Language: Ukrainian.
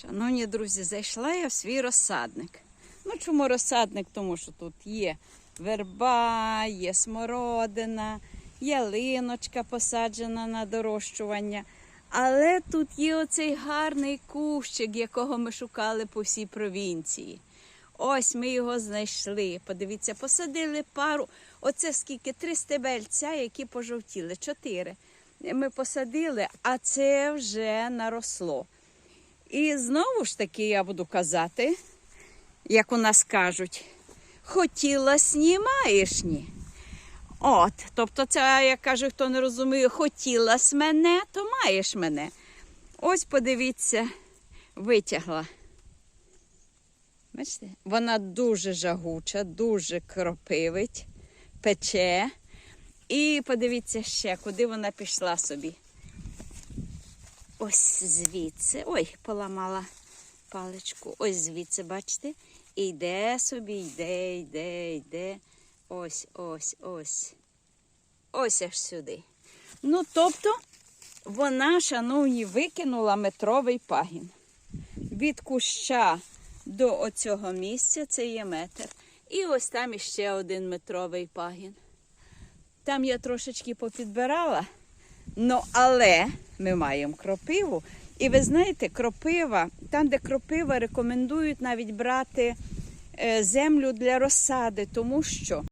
Шановні друзі, зайшла я в свій розсадник. Ну, чому розсадник? Тому що тут є верба, є смородина, ялиночка посаджена на дорощування. Але тут є оцей гарний кущик, якого ми шукали по всій провінції. Ось ми його знайшли. Подивіться, посадили пару. Оце скільки три стебельця, які пожовтіли. Чотири. Ми посадили, а це вже наросло. І знову ж таки я буду казати, як у нас кажуть, хотіла снімаєш ні. От, тобто, це, як каже, хто не розуміє, хотіла с мене, то маєш мене. Ось подивіться, витягла. Бачите? Вона дуже жагуча, дуже кропивить, пече. І подивіться ще, куди вона пішла собі. Ось звідси. Ой, поламала паличку. Ось звідси, бачите? І йде собі, йде, йде, йде. Ось, ось, ось. Ось аж сюди. Ну, тобто, вона, шановні, викинула метровий пагін. Від куща до оцього місця це є метр. І ось там іще один метровий пагін. Там я трошечки попідбирала, ну але ми маємо кропиву. І ви знаєте, кропива, там, де кропива, рекомендують навіть брати е, землю для розсади, тому що